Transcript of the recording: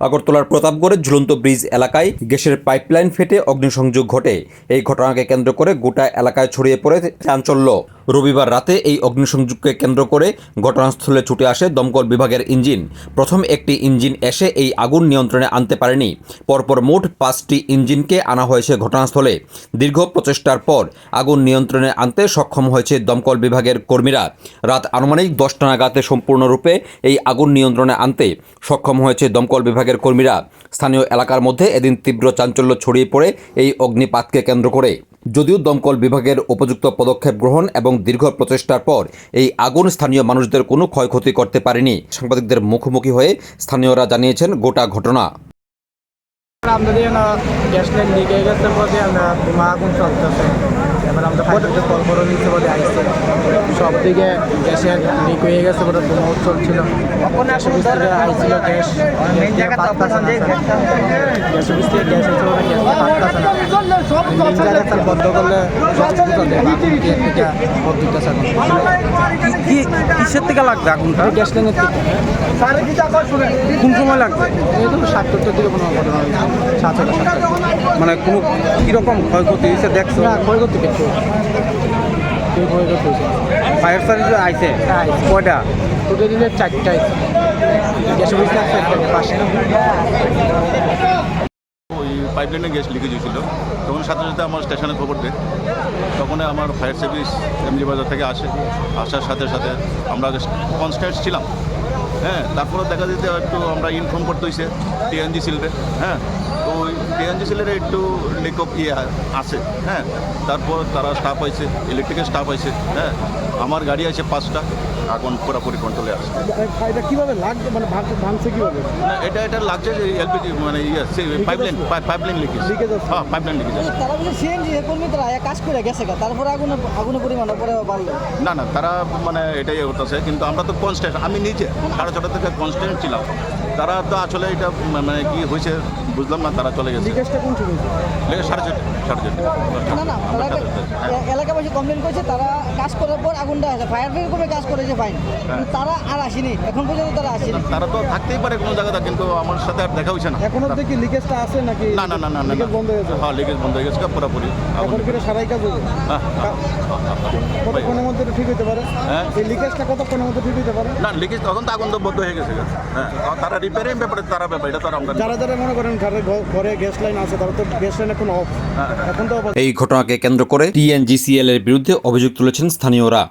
আগরতলার প্রতাপগড়ের ঝুলন্ত ব্রিজ এলাকায় গ্যাসের পাইপলাইন ফেটে অগ্নিসংযোগ ঘটে। এই ঘটনাকে কেন্দ্র করে গোটা এলাকায় ছড়িয়ে পড়ে চাঞ্চল্য। রবিবার রাতে এই অগ্নিসংযোগকে কেন্দ্র করে ঘটনাস্থলে ছুটে আসে দমকল বিভাগের ইঞ্জিন। প্রথম একটি ইঞ্জিন এসে এই আগুন নিয়ন্ত্রণে আনতে পারেনি। পরপর মোট পাঁচটি ইঞ্জিনকে আনা হয়েছে ঘটনাস্থলে। দীর্ঘ প্রচেষ্টার পর আগুন নিয়ন্ত্রণে আনতে সক্ষম হয়েছে দমকল বিভাগের কর্মীরা। রাত আনুমানিক দশটা নাগাতে সম্পূর্ণরূপে এই আগুন নিয়ন্ত্রণে আনতে সক্ষম হয়েছে দমকল বিভাগের কর্মীরা স্থানীয় এলাকার মধ্যে এদিন তীব্র চাঞ্চল্য ছড়িয়ে পড়ে এই অগ্নিপাতকে কেন্দ্র করে। যদিও দমকল বিভাগের উপযুক্ত পদক্ষেপ গ্রহণ এবং দীর্ঘ প্রচেষ্টার পর এই আগুন স্থানীয় মানুষদের কোনো ক্ষয়ক্ষতি করতে পারেনি। সাংবাদিকদের মুখোমুখি হয়ে স্থানীয়রা জানিয়েছেন, গোটা ঘটনা আমাদের না গ্যাস লাইন লিক গেছে বলে আমরা ধোঁয়া আগুন চলতেছে। এবার আমরা ফাইটারকে কল করে নিতে বলে আইসে। সব দিকে গ্যাসের লিক হয়ে গেছে বলে চলছিল থেকে আইছিল গ্যাস গ্যাস অফিস থেকে গ্যাস হচ্ছে বলে গ্যাস পাত্তাছে না। জায়গাটা বন্ধ করলে থেকে কিসের থেকে লাগবে আগুনটা? গ্যাস লাইনের থেকে কোন সময় লাগবে? এই তো সাতটার দিকে কোনো ঘটনা সাত সাতটা মানে কোনো কীরকম ক্ষয়ক্ষতি হয়েছে দেখছ? না ক্ষয়ক্ষতি কিছু ফায়ার সার্ভিস আইছে? হ্যাঁ, কয়টা? দিলে চারটায় গ্যাস অফিস আছে পাশে ওই পাইপলাইনে গ্যাস লিকেজ হয়েছিল। তখন সাথে সাথে আমার স্টেশনে খবর দেয়। তখন আমার ফায়ার সার্ভিস এমজি বাজার থেকে আসে। আসার সাথে সাথে আমরা কনস্ট্যান্ট ছিলাম। হ্যাঁ তারপরে দেখা যেতে একটু আমরা ইনফর্ম করতে হয়েছে টিএনজি সিলরে হ্যাঁ। তো ওই টিএনজি সিলের একটু লিক অফ ইয়ে আছে হ্যাঁ। তারপর তারা স্টাফ হয়েছে ইলেকট্রিকের স্টাফ হয়েছে হ্যাঁ। আমার গাড়ি আছে পাঁচটা আগুন পুরোপুরি কন্ট্রোলে আছে। এটা কীভাবে লাগবে মানে ভাঙছে কীভাবে? না এটা এটা লাগছে যে এলপিজি মানে ইয়ে পাইপলাইন পাইপলাইন লিকেজ লিকেজ আছে? হ্যাঁ পাইপলাইন লিকেজ তারা বলে সিএনজি কর্মী তারা কাজ করে গেছে তারপরে আগুন আগুনের পরিমাণ পরে বাড়লো না না তারা মানে এটাই হতেছে কিন্তু আমরা তো কনস্ট্যান্ট আমি নিজে সাড়ে ছটা থেকে কনস্ট্যান্ট ছিলাম। তারা তো আসলে এটা মানে কি হয়েছে বুঝলাম না তারা চলে গেছে। লিকেজটা কোন সময় সাড়ে চারটে সাড়ে চারটে। না না এলাকাবাসী কমপ্লেন করেছে তারা কাজ করার পর আগুনটা আছে ফায়ার ব্রিগেড করে কাজ করেছে ফাইন তারা আর আসেনি এখন পর্যন্ত তারা আসেনি। তারা তো থাকতেই পারে কোনো জায়গাতে কিন্তু আমার সাথে আর দেখা হয়েছে না। এখন অব্দি কি লিকেজটা আছে নাকি? না না না না লিকেজ বন্ধ হয়ে গেছে? হ্যাঁ লিকেজ বন্ধ হয়ে গেছে পুরোপুরি। এখন কি সারাই কাজ হবে? হ্যাঁ। কতক্ষণের মধ্যে ঠিক হতে পারে? হ্যাঁ? এই লিকেজটা কতক্ষণের মধ্যে ঠিক হতে পারে? না লিকেজ তখন তো আগুন তো বন্ধ হয়ে গেছে। হ্যাঁ তারা রিপেয়ারিং ব্যাপারে তারা ব্যাপার এটা তো যারা যারা মনে করেন ঘরে গ্যাস লাইন আছে তারা তো গ্যাস লাইন এখন অফ হ্যাঁ, এখন তো এই ঘটনাকে কেন্দ্র করে টিএনজিসিএল এর বিরুদ্ধে অভিযোগ তুলেছেন স্থানীয়রা।